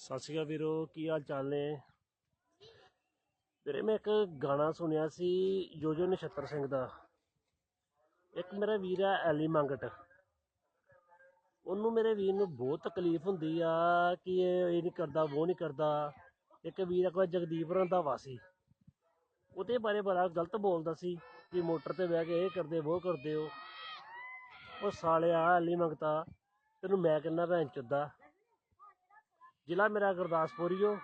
ਸਤਿ ਸ਼੍ਰੀ ਅਕਾਲ ਵੀਰੋ, ਕੀ ਹਾਲ ਚਾਲ ਨੇ? ਵੀਰੇ, ਮੈਂ ਇੱਕ ਗਾਣਾ ਸੁਣਿਆ ਸੀ, ਜੋਜੋ ਨਛੱਤਰ ਸਿੰਘ ਦਾ। ਇੱਕ ਮੇਰਾ ਵੀਰ ਆ, ਐਲੀ ਮੰਗਟ। ਉਹਨੂੰ ਮੇਰੇ ਵੀਰ ਨੂੰ ਬਹੁਤ ਤਕਲੀਫ ਹੁੰਦੀ ਆ, ਕਿ ਇਹ ਇਹ ਨਹੀਂ ਕਰਦਾ, ਉਹ ਨਹੀਂ ਕਰਦਾ। ਇੱਕ ਵੀਰ ਇੱਕ ਵਾਰ ਜਗਦੀਪ ਰੰਧਾਵਾ ਸੀ। ਉਹਦੇ ਬਾਰੇ ਬੜਾ ਗਲਤ ਬੋਲਦਾ ਸੀ, ਕਿ ਮੋਟਰ ਤੇ ਬਹਿ ਕੇ ਇਹ ਕਰਦੇ, ਉਹ ਕਰਦੇ ਹੋ ਉਹ ਸਾਲਿਆ, ਐਲੀ ਮੰਗਤਾ, ਤੈਨੂੰ ਮੈਂ ਕਹਿੰਦਾ, ਭੈਣ ਚੁੱਦਾ। ਜ਼ਿਲ੍ਹਾ ਮੇਰਾ ਗੁਰਦਾਸਪੁਰੀਓ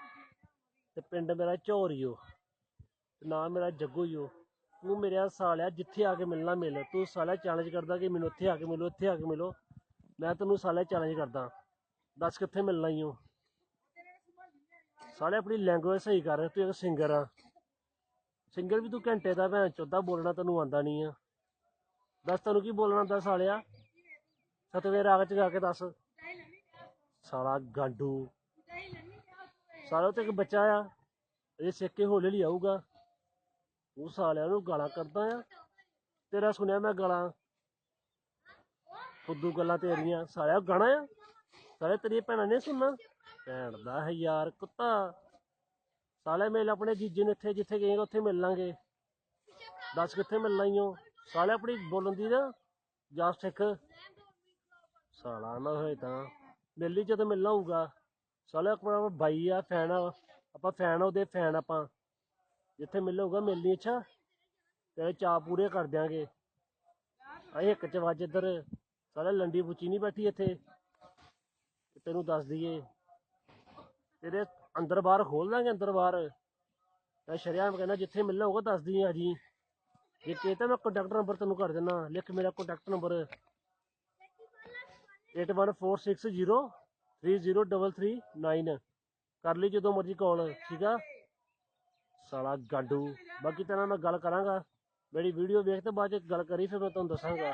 ਤੇ ਪਿੰਡ ਮੇਰਾ ਝੋਰੀਓ ਤੇ ਨਾਮ ਮੇਰਾ ਜੱਗੂਈਓ ਤੂੰ ਮੇਰਾ ਸਾਲਿਆ ਜਿੱਥੇ ਆ ਕੇ ਮਿਲਣਾ ਮਿਲ। ਤੂੰ ਸਾਲਿਆ ਚੈਲੰਜ ਕਰਦਾ ਕਿ ਮੈਨੂੰ ਉੱਥੇ ਆ ਕੇ ਮਿਲੋ, ਇੱਥੇ ਆ ਕੇ ਮਿਲੋ। ਮੈਂ ਤੈਨੂੰ ਸਾਲਿਆ ਚੈਲੰਜ ਕਰਦਾ। ਦੱਸ ਕਿੱਥੇ ਮਿਲਣਾ ਈ ਓ? ਸਾਲਿਆ ਆਪਣੀ ਲੈਂਗੁਏਜ ਸਹੀ ਕਰ, ਤੂੰ ਇੱਕ ਸਿੰਗਰ ਆ। ਸਿੰਗਰ ਵੀ ਤੂੰ ਘੰਟੇ ਦਾ ਭੈਣ ਚੋਦਾ ਬੋਲਣਾ ਤੈਨੂੰ ਆਂਦਾ ਨਹੀਂ ਆ। ਦੱਸ ਤੈਨੂੰ ਕੀ ਬੋਲਣਾ ਆਂਦਾ ਸਾਲਿਆ? ਸਤਵੇਂ ਰਾਗ ਚ ਗਾ ਕੇ ਦੱਸ। ਸਾਲਾ ਗਾਂਡੂ। ਸਾਰਾ ਤੇ ਇੱਕ ਬੱਚਾ ਆ ਇਹ ਸਿੱਖ ਕੇ ਹੌਲੀ ਹੌਲੀ ਆਊਗਾ। ਉਹ ਸਾਲਿਆਂ ਨੂੰ ਗਾਲਾਂ ਕਰਦਾ ਆ। ਤੇਰਾ ਸੁਣਿਆ ਮੈਂ ਗਾਲਾਂ? ਫੁੱਦੂ ਗੱਲਾਂ ਤੇਰੀਆਂ। ਸਾਲਿਆ ਗਾਣਾ ਆ? ਸਾਰੇ ਤੇਰੀ ਭੈਣਾਂ ਨੇ ਸੁਣਨਾ? ਭੈਣ ਦਾ ਹੈ ਯਾਰ ਕੁੱਤਾ। ਸਾਲੇ ਮੇਲ ਆਪਣੇ ਜੀਜੇ ਨੂੰ ਇੱਥੇ, ਜਿੱਥੇ ਗਏ ਉੱਥੇ ਮਿਲ ਲਾਂਗੇ। ਦੱਸ ਕਿੱਥੇ ਮਿਲਣਾ ਈ ਓ? ਸਾਲੇ ਆਪਣੀ ਬੋਲਣ ਦੀ ਨਾ, ਜਾ ਸਿੱਖ। ਸਾਲਾ ਨਾ ਹੋਏ ਤਾਂ। ਮਿਲੀ ਜਦੋਂ ਮਿਲਣਾ ਹੋਊਗਾ। ਸਾਲੇ ਆਪਣਾ ਬਾਈ ਆ, ਫੈਨ ਆ, ਆਪਾਂ ਫੈਨ ਉਹਦੇ ਫੈਨ ਆਪਾਂ। ਜਿੱਥੇ ਮਿਲੂਗਾ ਮਿਲਣੀ ਅੱਛਾ। ਤੇਰੇ ਚਾਅ ਪੂਰੇ ਕਰ ਦਿਆਂਗੇ। ਅਸੀਂ ਇੱਕ ਚ ਵੱਜ ਇੱਧਰ। ਸਾਲੇ ਲੰਡੀ ਬੁੱਚੀ ਨਹੀਂ ਬੈਠੀ ਇੱਥੇ। ਤੈਨੂੰ ਦੱਸ ਦਈਏ, ਤੇਰੇ ਅੰਦਰ ਬਾਹਰ ਖੋਲ ਦਾਂਗੇ ਅੰਦਰ ਬਾਹਰ। ਮੈਂ ਸ਼ਰਿਆਮ ਕਹਿੰਦਾ, ਜਿੱਥੇ ਮਿਲਣਾ ਹੋਊਗਾ, ਦੱਸ ਦੀ ਆ ਜੇ। ਕਹਤਾ ਮੈਂ ਕੰਟੈਕਟ ਨੰਬਰ ਤੈਨੂੰ ਕਰ ਦਿੰਦਾ ਲਿਖ ਮੇਰਾ ਕੰਟੈਕਟ ਨੰਬਰ 8146030339 ਕਰ ਲਈ ਜਦੋਂ ਮਰਜ਼ੀ ਕਾਲ, ਠੀਕ ਆ? ਸਾਲਾ ਗਾਂਡੂ। ਬਾਕੀ ਤੇਰਾ ਮੈਂ ਗੱਲ ਕਰਾਂਗਾ। ਮੇਰੀ ਵੀਡੀਓ ਵੇਖ ਤੇ ਬਾਅਦ ਚ ਗੱਲ ਕਰੀ, ਫਿਰ ਮੈਂ ਤੁਹਾਨੂੰ ਦੱਸਾਂਗਾ।